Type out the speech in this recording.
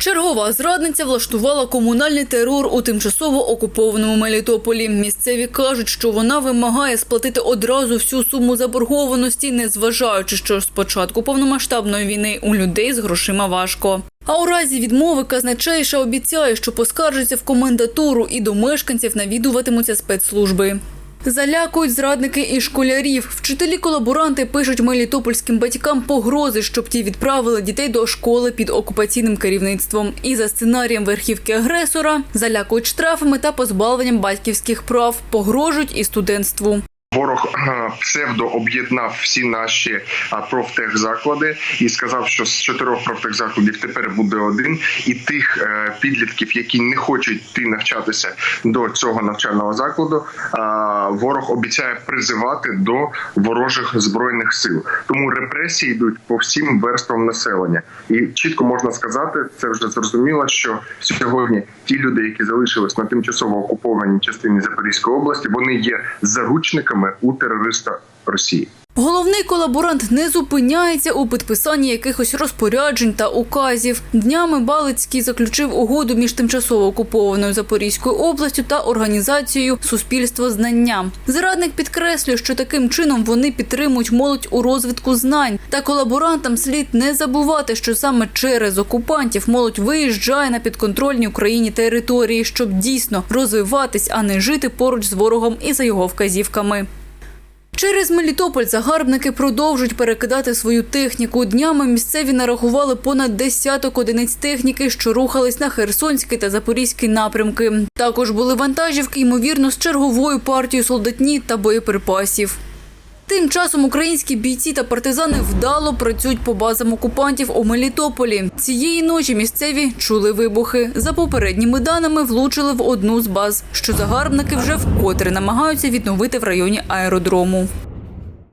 Чергова зрадниця влаштувала комунальний терор у тимчасово окупованому Мелітополі. Місцеві кажуть, що вона вимагає сплатити одразу всю суму заборгованості, незважаючи, що з початку повномасштабної війни у людей з грошима важко. А у разі відмови казначейша обіцяє, що поскаржиться в комендатуру і до мешканців навідуватимуться спецслужби. Залякують зрадники і школярів. Вчителі-колаборанти пишуть мелітопольським батькам погрози, щоб ті відправили дітей до школи під окупаційним керівництвом. І за сценарієм верхівки агресора залякують штрафами та позбавленням батьківських прав, погрожують і студентству. Ворог псевдо об'єднав всі наші профтехзаклади і сказав, що з чотирьох профтехзакладів тепер буде один. І тих е, підлітків, які не хочуть йти навчатися до цього навчального закладу, ворог обіцяє призивати до ворожих збройних сил. Тому репресії йдуть по всім верствам населення, і чітко можна сказати, це вже зрозуміло, що сьогодні ті люди, які залишились на тимчасово окупованій частині Запорізької області, вони є заручниками у терориста Росії. Головний колаборант не зупиняється у підписанні якихось розпоряджень та указів. Днями Балицький заключив угоду між тимчасово окупованою Запорізькою областю та організацією Суспільство знання. Зрадник підкреслює, що таким чином вони підтримують молодь у розвитку знань. Та колаборантам слід не забувати, що саме через окупантів молодь виїжджає на підконтрольні Україні території, щоб дійсно розвиватись, а не жити поруч з ворогом і за його вказівками. Через Мелітополь загарбники продовжують перекидати свою техніку. Днями місцеві нарахували понад десяток одиниць техніки, що рухались на Херсонський та Запорізький напрямки. Також були вантажівки, ймовірно, з черговою партією солдатні та боєприпасів. Тим часом українські бійці та партизани вдало працюють по базам окупантів у Мелітополі. Цієї ночі місцеві чули вибухи. За попередніми даними влучили в одну з баз, що загарбники вже вкотре намагаються відновити в районі аеродрому.